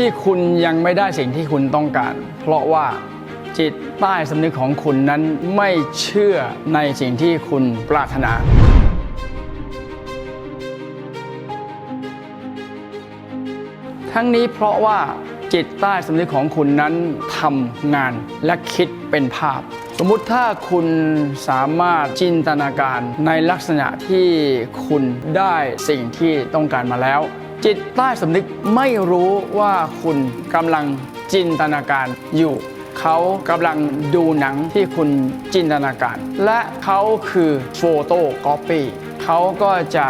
ที่คุณยังไม่ได้สิ่งที่คุณต้องการ เพราะว่าจิตใต้สำนึกของคุณนั้นไม่เชื่อในสิ่งที่คุณปรารถนาทั้งนี้เพราะว่าจิตใต้สำนึกของคุณนั้นทำงานและคิดเป็นภาพ สมมุติถ้าคุณสามารถจินตนาการในลักษณะที่คุณได้สิ่งที่ต้องการมาแล้ว จิตใต้สำนึกไม่รู้ว่าคุณกำลังจินตนาการอยู่ เขากำลังดูหนังที่คุณจินตนาการ และเขาคือโฟโต้กอปปี้เขาก็จะ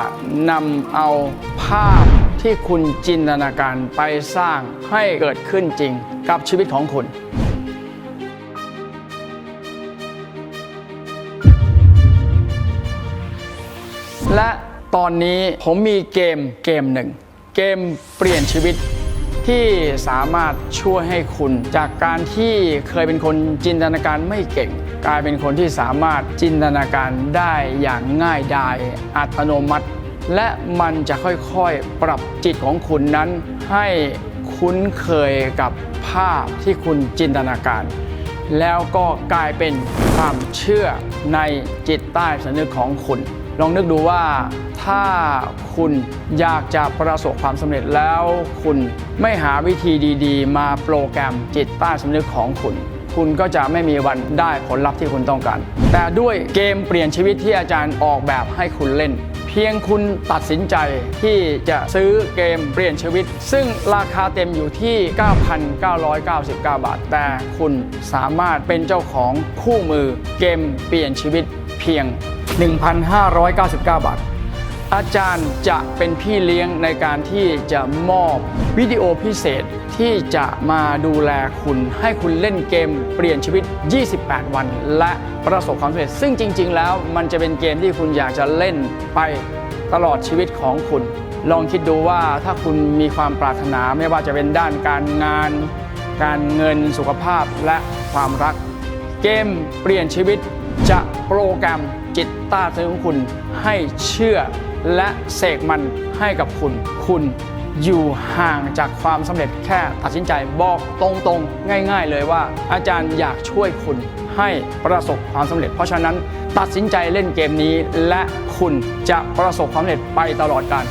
นำเอาภาพที่คุณจินตนาการไปสร้างให้เกิดขึ้นจริงกับชีวิตของคุณและตอนนี้ผมมีเกมเกมหนึ่ง เกมเปลี่ยนชีวิตที่สามารถช่วยให้คุณ จากการที่เคยเป็นคนจินตนาการไม่เก่ง กลายเป็นคนที่สามารถจินตนาการได้อย่างง่ายดายอัตโนมัติ และมันจะค่อยๆปรับจิตของคุณนั้น ให้คุ้นเคยกับภาพที่คุณจินตนาการ แล้วก็กลายเป็นความเชื่อในจิตใต้สำนึกของคุณ ลองนึกดูว่าถ้าคุณอยากจะประสบความสำเร็จแล้วคุณไม่หาวิธีดีๆ มาโปรแกรมจิตใต้สำนึกของคุณ คุณก็จะไม่มีวันได้ผลลัพธ์ที่คุณต้องการ แต่ด้วยเกมเปลี่ยนชีวิตที่อาจารย์ออกแบบให้คุณเล่น พียงคุณตัดสินใจที่จะซื้อเกมเปลี่ยนชีวิต ซึ่งราคาเต็มอยู่ที่ 9,999 บาท แต่คุณสามารถเป็นเจ้าของคู่มือเกมเปลี่ยนชีวิตเพียง 1,599 บาท อาจารย์จะเป็นพี่เลี้ยงในการที่จะมอบวิดีโอพิเศษที่จะมาดูแลคุณ ให้คุณเล่นเกมเปลี่ยนชีวิต 28 วัน และประสบความสำเร็จ ซึ่งจริง ๆ แล้วมันจะเป็นเกมที่คุณอยากจะเล่นไปตลอดชีวิตของคุณ ลองคิดดูว่าถ้าคุณมีความปรารถนาไม่ว่าจะเป็นด้านการงาน การเงินสุขภาพและความรัก เกมเปลี่ยนชีวิต จะโปรแกรมจิตใต้สำนึกของคุณให้เชื่อและเสกมันให้กับคุณ คุณอยู่ห่างจากความสำเร็จแค่ตัดสินใจบอกตรงๆ ง่าย ๆ เลยว่า อาจารย์อยากช่วยคุณให้ประสบความสำเร็จ เพราะฉะนั้นตัดสินใจเล่นเกมนี้ และคุณจะประสบความสำเร็จไปตลอดกาล